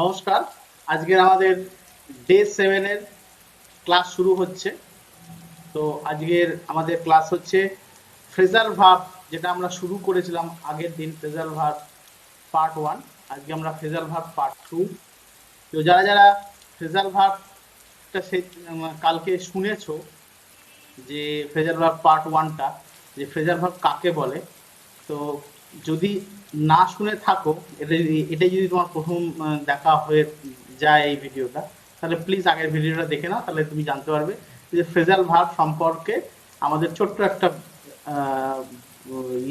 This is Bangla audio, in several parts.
নমস্কার। আজকের আমাদের ডে সেভেনের ক্লাস শুরু হচ্ছে। তো আজকের আমাদের ক্লাস হচ্ছে ফ্রেজার ভাব যেটা আমরা শুরু করেছিলাম আগের দিন ফ্রেজার ভাব পার্ট ওয়ান আজকে আমরা ফ্রেজার ভাব পার্ট টু তো যারা যারা ফ্রেজার ভাবটা সে কালকে শুনেছ, যে ফ্রেজার ভাব পার্ট ওয়ানটা যে ফ্রেজার ভাব কাকে বলে, তো যদি না শুনে থাকো এটা এটাই যদি তোমার প্রথম দেখা হয়ে যায় এই ভিডিওটা, তাহলে প্লিজ আগের ভিডিওটা দেখে নাও, তাহলে তুমি জানতে পারবে যে ফ্রেজাল ভাব সম্পর্কে আমাদের ছোট্ট একটা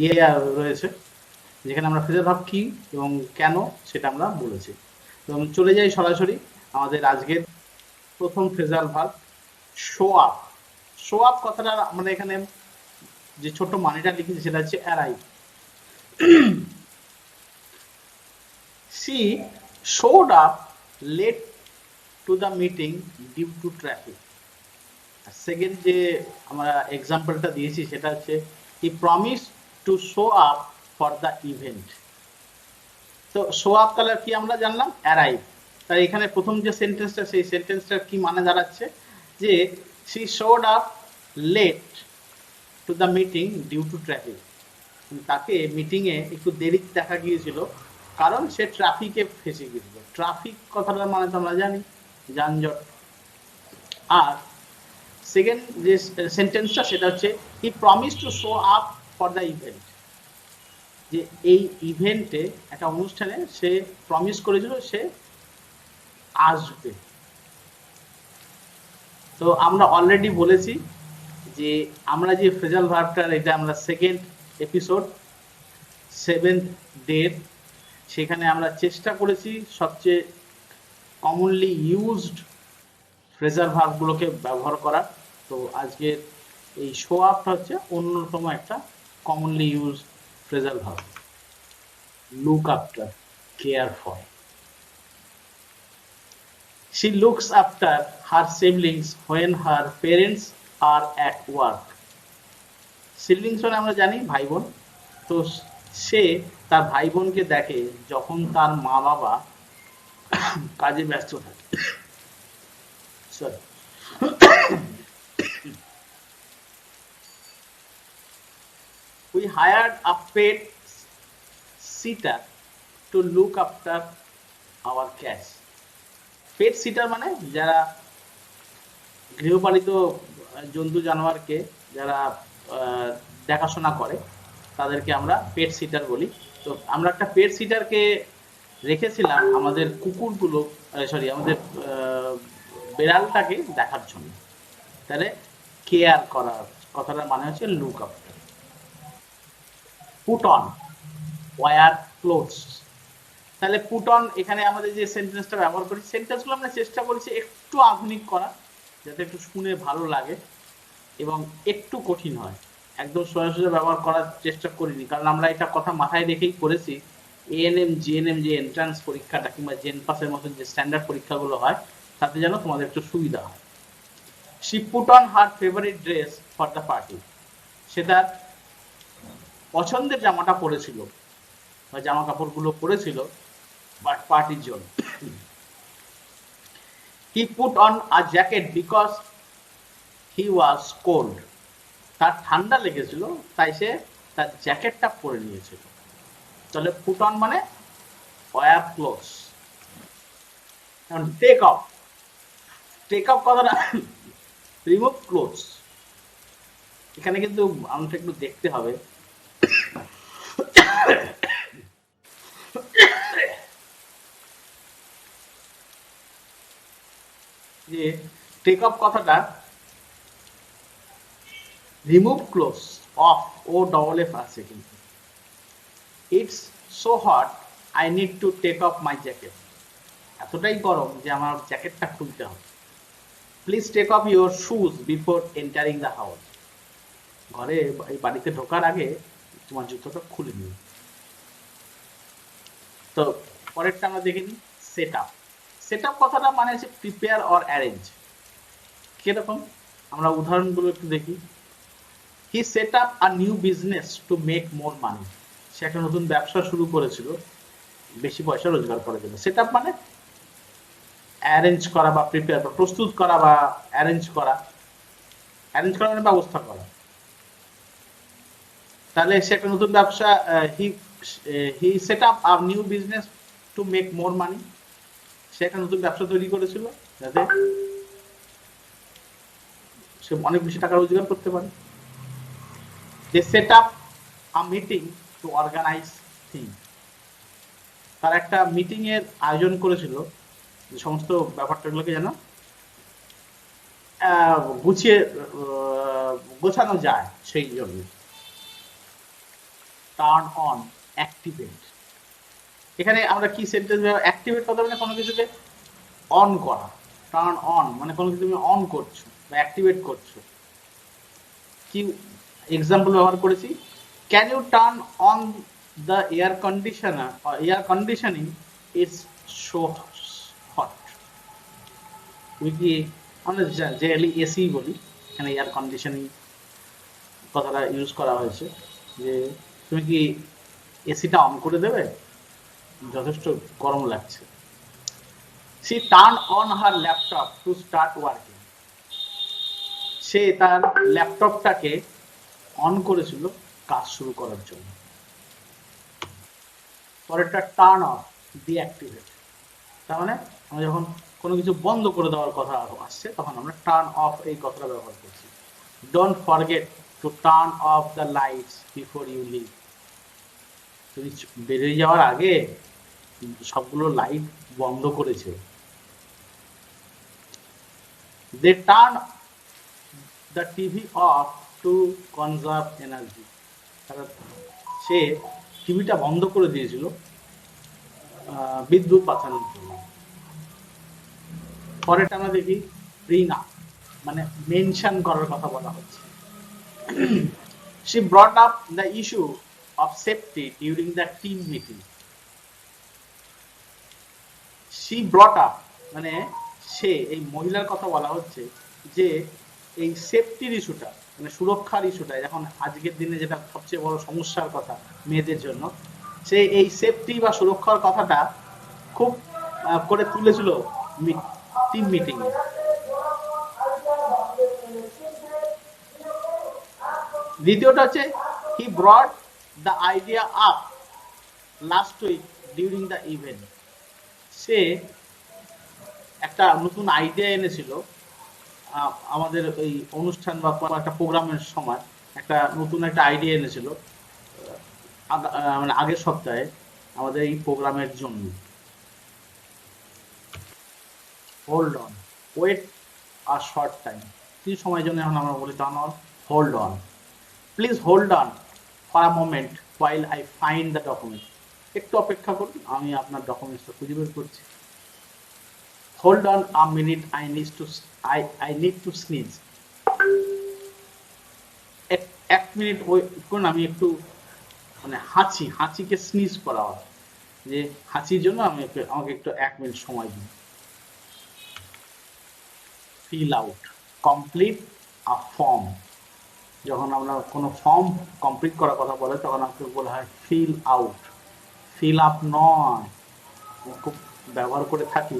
ইয়ে রয়েছে, যেখানে আমরা ফ্রেজাল ভাব কি এবং কেন সেটা আমরা বলেছি। এবং চলে যাই সরাসরি আমাদের আজকের প্রথম ফ্রেজাল ভাব শো আপ শো আপ কথাটা আমরা এখানে যে ছোট্ট মানেটা লিখেছি সেটা হচ্ছে arrive she showed up late to the meeting due to traffic. Second যে আমরা এক্সাম্পলটা দিয়েছি, সেটা হচ্ছে he promise to show up for the event তো শো আপ কালার কি আমরা জানলাম? অ্যারাইভ তাই এখানে প্রথম যে সেন্টেন্সটা সেই সেন্টেন্সটার কি মানে দাঁড়াচ্ছে? যে she showed up late to the meeting due to traffic তাকে মিটিংয়ে একটু দেরি দেখা গিয়েছিল, কারণ সে ট্রাফিকে ফেঁসে গিয়েছিল। ট্রাফিক কথাটা মানে তো আমরা জানি, যানজট। আর সেকেন্ড যে সেন্টেন্সটা সেটা হচ্ছে he promise to show up for the event যে এই ইভেন্টে একটা অনুষ্ঠানে সে প্রমিস করেছিল, সে আসবে। তো আমরা অলরেডি বলেছি যে, আমরা যে ফ্রেজাল ভার্বটার, এটা আমরা সেকেন্ড এপিসোড সেভেন্থ ডেট সেখানে আমরা চেষ্টা করেছি সবচেয়ে কমনলি ইউজড ফ্রেজার ভার্বগুলোকে ব্যবহার করার তো আজকের এই শো আপটা হচ্ছে অন্যতম একটা commonly use phrasal verb look after care for She looks after her siblings when her parents are at work. Siblings আমরা জানি ভাই বোন তো সে তার ভাই বোনকে দেখে যখন তার মা বাবা কাজে ব্যস্ত থাকে Sorry. we hired a pet sitter to look after. Pet sitter মানে যারা গৃহপালিত জন্তু জানোয়ারকে যারা দেখাশোনা করে। তাদেরকে আমরা পেট সিটার বলি। তো আমরা একটা পেট সিটারকে রেখেছিলাম আমাদের কুকুরগুলো সরি আমাদের বেড়ালটাকে দেখার জন্য। তাহলে কেয়ার করার কথাটার মানে হচ্ছে look after put on wear clothes তাহলে পুট অন এখানে আমাদের যে সেন্টেন্সটা ব্যবহার করি সেন্টেন্সগুলো আমরা চেষ্টা করেছি একটু আধুনিক করা যাতে একটু শুনে ভালো লাগে। এবং একটু কঠিন হয়। একদম সোজা সোজা ব্যবহার করার চেষ্টা করিনি, কারণ আমরা এটা কথা মাথায় রেখেই করেছি এএনএম জিএনএম যে এন্ট্রান্স পরীক্ষাটা কিংবা জেন পাসের মতন যে স্ট্যান্ডার্ড পরীক্ষাগুলো হয়, তাতে যেন তোমাদের একটু সুবিধা হয়। She put on her favourite dress for the party সে তার পছন্দের জামাটা পরেছিল, বা জামা কাপড়গুলো পরেছিল বাট পার্টির জন্য। He put on a jacket because he was cold তার ঠান্ডা লেগেছিল, তাই সে তার জ্যাকেটটা পরে নিয়েছিল। তাহলে পুট অন মানে ওয়ার এখন টেক অফ টেক অফ কথাটা রিমুভ ক্লোথস এখানে কিন্তু আমাকে একটু দেখতে হবে। যে টেক অফ কথাটা রিমুভ ক্লোজ অফ ও ডবল এফ আছে কিন্তু it's so hot I need to take off my jacket এতটাই গরম যে আমার জ্যাকেটটা খুলতে হবে। Please take off your shoes before entering the house ঘরে এই বাড়িতে ঢোকার আগে তোমার জুতোটা খুলে নিও। তো পরেরটা আমরা দেখে নিই সেট আপ সেট আপ কথাটা মানে হচ্ছে প্রিপেয়ার অর অ্যারেঞ্জ কীরকম? আমরা উদাহরণগুলো একটু দেখি। He set up a new business to make more money সে একটা নতুন ব্যবসা শুরু করেছিল, বেশি পয়সা রোজগার করার জন্য। সেট আপ মানে অ্যারেঞ্জ করা বা প্রিপেয়ার বা প্রস্তুত করা বা অ্যারেঞ্জ করা। অ্যারেঞ্জ করা মানে ব্যবস্থা করা। তাহলে সে একটা নতুন ব্যবসা he he set up a new business to make more money সে একটা নতুন ব্যবসা তৈরি করেছিল যাতে সে অনেক বেশি টাকা রোজগার করতে পারে। They set up a meeting to organise thing তার একটা মিটিং এর আয়োজন করেছিল, যে সমস্ত ব্যাপারটাগুলোকে যেন গুছিয়ে গোছানো যায় সেই জন্য। টার্ন অন অ্যাক্টিভেট এখানে আমরা কি সেন্টেন্স অ্যাক্টিভেট কথা মানে কোনো কিছুকে অন করা। টার্ন অন মানে কোনো কিছু তুমি অন করছ বা অ্যাক্টিভেট করছ। কি এক্সাম্পল ব্যবহার করেছি। Can you turn on the air conditioner air conditioning it's so hot তুমি কি আমরা জেনারেলি এসি বলি, এখানে এয়ার কন্ডিশনিং কথাটা ইউজ করা হয়েছে। যে তুমি কি এসিটা অন করে দেবে? যথেষ্ট গরম লাগছে। She turn on her laptop to start working সে তার ল্যাপটপটাকে অন করেছিল কাজ শুরু করার জন্য। পরেরটা টার্ন অফ ডিঅ্যাক্টিভেট তার মানে আমরা যখন কোনো কিছু বন্ধ করে দেওয়ার কথা আসছে, তখন আমরা টার্ন অফ এই কথাটা ব্যবহার করছি। Don't forget to turn off the lights before you leave তুমি বেরিয়ে যাওয়ার আগে সবগুলো লাইট বন্ধ করেছে। They turn the TV off to conserve energy সে টিভিটা বন্ধ করে দিয়েছিল বিদ্যুৎ বাঁচানোর জন্য। পরেরটা আমরা দেখি আপ মানে মেনশন করার কথা বলা হচ্ছে। She brought up the issue of safety during the team meeting. She brought up মানে সে, এই মহিলার কথা বলা হচ্ছে যে, এই সেফটির ইস্যুটা মানে সুরক্ষার ইস্যুটা, এখন আজকের দিনে যেটা সবচেয়ে বড় সমস্যার কথা মেয়েদের জন্য, সে এই সেফটি বা সুরক্ষার কথাটা খুব করে তুলেছিল টিম মিটিং এ। দ্বিতীয়টা হচ্ছে he brought the idea up last week during the event সে একটা নতুন আইডিয়া এনেছিল আমাদের ওই অনুষ্ঠান বা একটা প্রোগ্রামের সময় একটা নতুন একটা আইডিয়া এনেছিল মানে আগের সপ্তাহে আমাদের এই প্রোগ্রামের জন্য। হোল্ড অন ওয়েট আর শর্ট টাইম কিছু সময়ের জন্য এখন আমরা বলি turn hold on please hold on for a moment while I find the document একটু অপেক্ষা করুন, আমি আপনার ডকুমেন্টসটা খুঁজে বের করছি। Hold on a minute I need to I I need to sneeze এক মিনিট ওয়েট করুন আমি একটু মানে হাঁচি, হাঁচিকে স্নিজ করা হয়। যে হাঁচির জন্য আমি আমাকে একটু এক মিনিট সময় দিন। Fill out complete a form যখন আমরা কোনো ফর্ম কমপ্লিট করার কথা বলে, তখন আমাকে বলা হয় ফিল আউট ফিল আপ নয়। খুব ব্যবহার করে থাকি।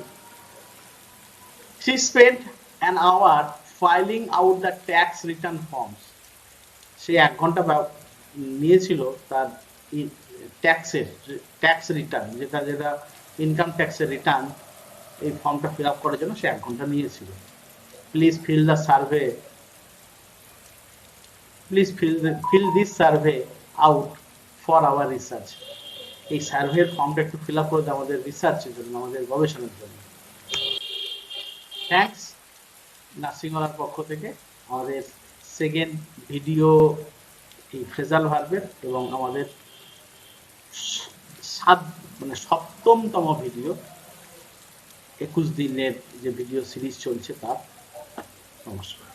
She spent an hour filing out the tax return forms. সে এক ঘণ্টা নিয়েছিল তার ট্যাক্সের ট্যাক্স রিটার্ন যেটা যেটা ইনকাম ট্যাক্সের রিটার্ন এই ফর্মটা ফিল আপ করার জন্য সে এক ঘণ্টা নিয়েছিল। Please fill the survey please fill fill this survey out for our research এই সার্ভের ফর্মটা একটু ফিল আপ করে আমাদের রিসার্চের জন্য, আমাদের গবেষণার জন্য। থ্যাঙ্কস নার্সিংওয়ালার পক্ষ থেকে আমাদের সেকেন্ড ভিডিও এই ফ্রেজাল ভার্বের এবং আমাদের সাত মানে সপ্তমতম ভিডিও একুশ দিনের যে ভিডিও সিরিজ চলছে তার নমস্কার।